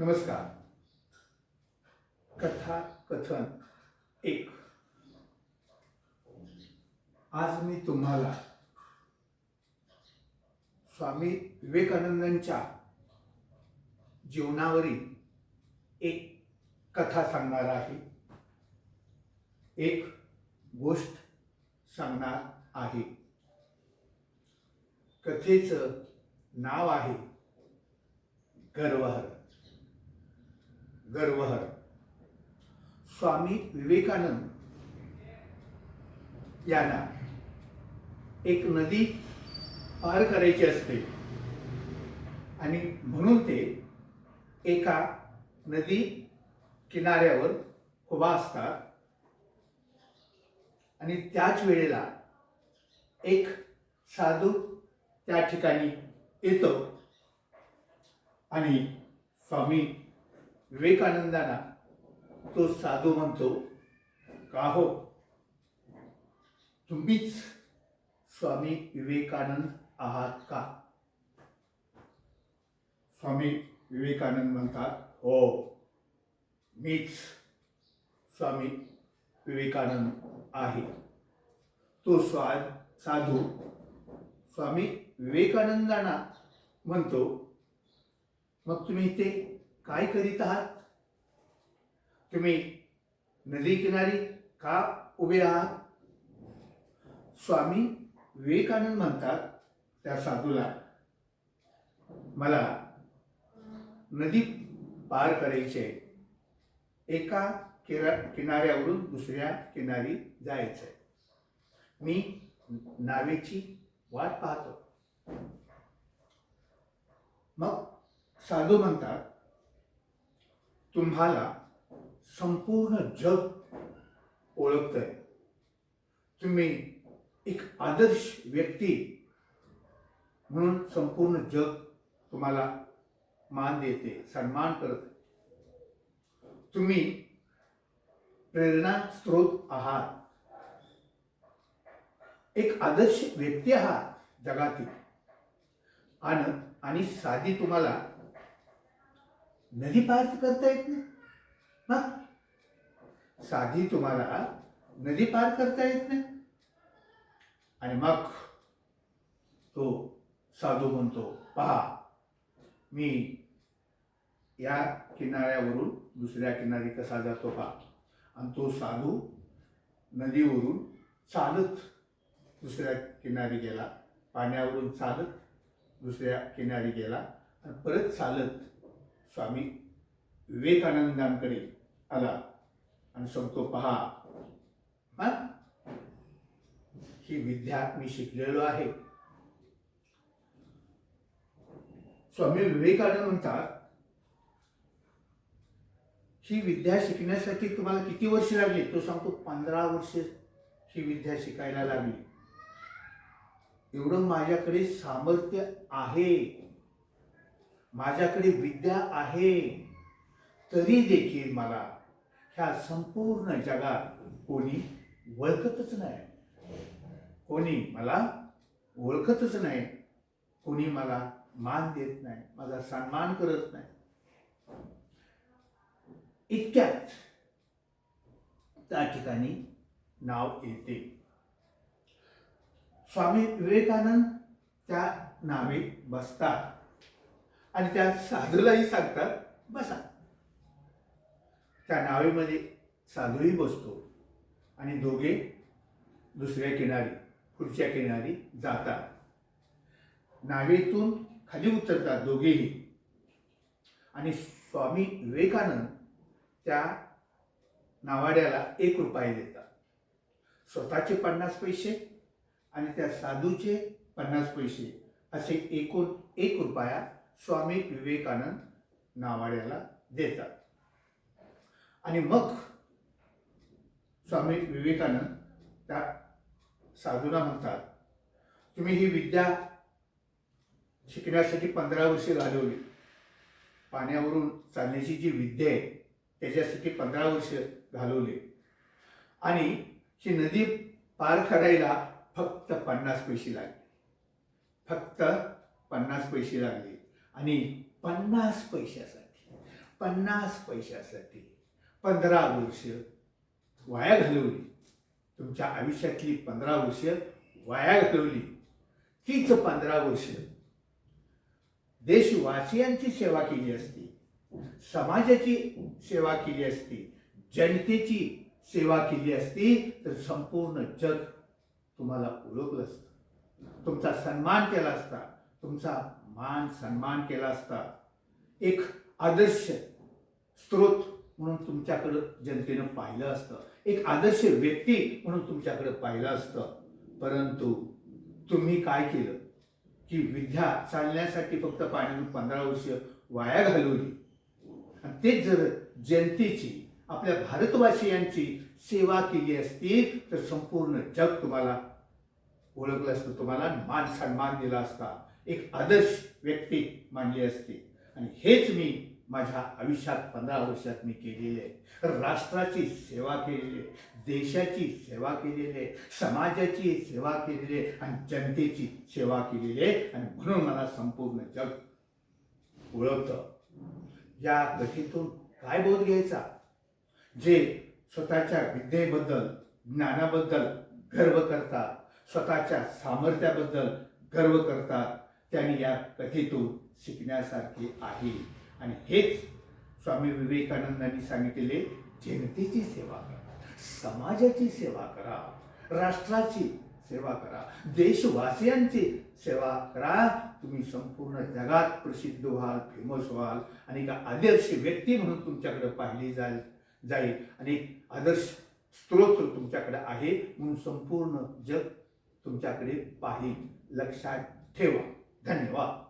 नमस्कार. कथा कथन एक. आज मी तुम्हाला स्वामी विवेकानंदांच्या जीवनावरील एक कथा सांगणार आहे. एक गोष्ट सांगणार आहे. कथेचं नाव आहे गर्वहर. गर्वहर. स्वामी विवेकानंद यांना एक नदी पार करायची असते. आणि म्हणून ते एका नदी किनाऱ्यावर उभा असतात. आणि त्याच वेळेला एक साधू त्या ठिकाणी येतो. आणि स्वामी विवेकानंदांना तो साधू म्हणतो का हो? तुम्हीच स्वामी विवेकानंद आहात का? स्वामी विवेकानंद म्हणतात हो मीच स्वामी विवेकानंद आहे. तो स्वा साधू स्वामी विवेकानंदांना म्हणतो मग तुम्ही ते काय करीत आहात? तुम्ही नदी किनारी का उभे आहात? स्वामी विवेकानंद म्हणतात त्या साधूला मला नदी पार करायचे एका किरा किनाऱ्यावरून दुसऱ्या किनारी जायचं आहे. मी नावेची वाट पाहतो. मग साधू म्हणतात तुम्हाला संपूर्ण जग ओळखतंय. तुम्ही एक आदर्श व्यक्ती म्हणून संपूर्ण जग तुम्हाला मान देते सन्मान करत. तुम्ही प्रेरणा स्रोत आहात. एक आदर्श व्यक्ती आहात जगातील. आनंद आणि साधी तुम्हाला नदी पार करता येत नाही. हा? साधी तुम्हाला नदी पार करता येत नाही. आणि मग तो साधू म्हणतो पहा मी या किनाऱ्यावरून दुसऱ्या किनारी कसा जातो पहा. आणि तो साधू नदीवरून चालत दुसऱ्या किनारी गेला पाण्यावरून चालत दुसऱ्या किनारी गेला आणि परत चालत स्वामी विवेकानंदांकडे आला आणि सांगतो पहा हा? ही विद्या मी शिकलेलो आहे. स्वामी विवेकानंद म्हणतात ही विद्या शिकण्यासाठी तुम्हाला किती वर्ष लागली? तो सांगतो पंधरा वर्ष ही विद्या शिकायला लागली. एवढं माझ्याकडे सामर्थ्य आहे. माझ्याकडे विद्या आहे. तरी देखील मला ह्या संपूर्ण जगात कोणी ओळखतच नाही. कोणी मला ओळखतच नाही. कोणी मला मान देत नाही माझा सन्मान करत नाही. इतक्यात त्या ठिकाणी नाव येते. स्वामी विवेकानंद त्या नावेत बसतात. आणि त्या साधूलाही सांगतात बसा. त्या नावेमध्ये साधूही बसतो आणि दोघे दुसऱ्या किनारी पुढच्या किनारी जातात. नावेतून खाली उतरतात दोघेही. आणि स्वामी विवेकानंद त्या नावाड्याला एक रुपये देतात. स्वतःचे पन्नास पैसे आणि त्या साधूचे पन्नास पैसे असे एकूण एक रुपया स्वामी विवेकानंद नावाड्याला देतात. आणि मग स्वामी विवेकानंद त्या साधूला म्हणतात तुम्ही ही विद्या शिकण्यासाठी पंधरा वर्षे घालवली. पाण्यावरून चालण्याची जी विद्या आहे त्याच्यासाठी पंधरा वर्ष घालवले. आणि ही नदी पार करायला फक्त पन्नास पैसे लागले. फक्त पन्नास पैसे लागले. आणि पन्नास पैशासाठी पन्नास पैशासाठी पंधरा वर्ष वाया घालवली. तुमच्या आयुष्यातली पंधरा वर्ष वाया घालवली. तीच पंधरा वर्ष देशवासियांची सेवा केली असती समाजाची सेवा केली असती जनतेची सेवा केली असती तर संपूर्ण जग तुम्हाला ओळखलं असतं. तुमचा सन्मान केला असता तुमचा मान सन्मान केला असता एक आदर्श स्रोत म्हणून तुमच्याकडं जनतेनं पाहिलं असतं. एक आदर्श व्यक्ती म्हणून तुमच्याकडं पाहिलं असतं. परंतु तुम्ही काय केलं? की विद्या चालण्यासाठी फक्त पाणी पंधरा वर्ष वाया घालवली. आणि तेच जर जनतेची आपल्या भारतवासियांची सेवा केली असती तर संपूर्ण जग तुम्हाला ओळखलं असतं तुम्हाला मान सन्मान दिला असता. एक आदर्श व्यक्ती मानली असती. आणि हेच मी माझ्या आयुष्यात पंधरा वर्षात मी केलेले आहे. राष्ट्राची सेवा केलेली आहे. देशाची सेवा केलेली आहे. समाजाची सेवा केलेली आहे. आणि जनतेची सेवा केलेली आहे. आणि म्हणून मला संपूर्ण जग ओळखतं. या कथेतून काय बोध घ्यायचा? जे स्वतःच्या विद्येबद्दल ज्ञानाबद्दल गर्व करतात स्वतःच्या सामर्थ्याबद्दल गर्व करतात त्यांनी या कथेतून शिकण्यासारखे आहे. आणि हेच स्वामी विवेकानंदांनी सांगितलेले जनतेची सेवा करा समाजाची सेवा करा राष्ट्राची सेवा करा देशवासियांची सेवा करा. तुम्ही संपूर्ण जगात प्रसिद्ध व्हाल फेमस व्हाल आणि एक आदर्श व्यक्ती म्हणून तुमच्याकडे पाहिली जाईल जाईल. आणि एक आदर्श स्त्रोत तुमच्याकडे आहे म्हणून संपूर्ण जग तुमच्याकडे पाहिल. लक्षात ठेवा. 干你妈。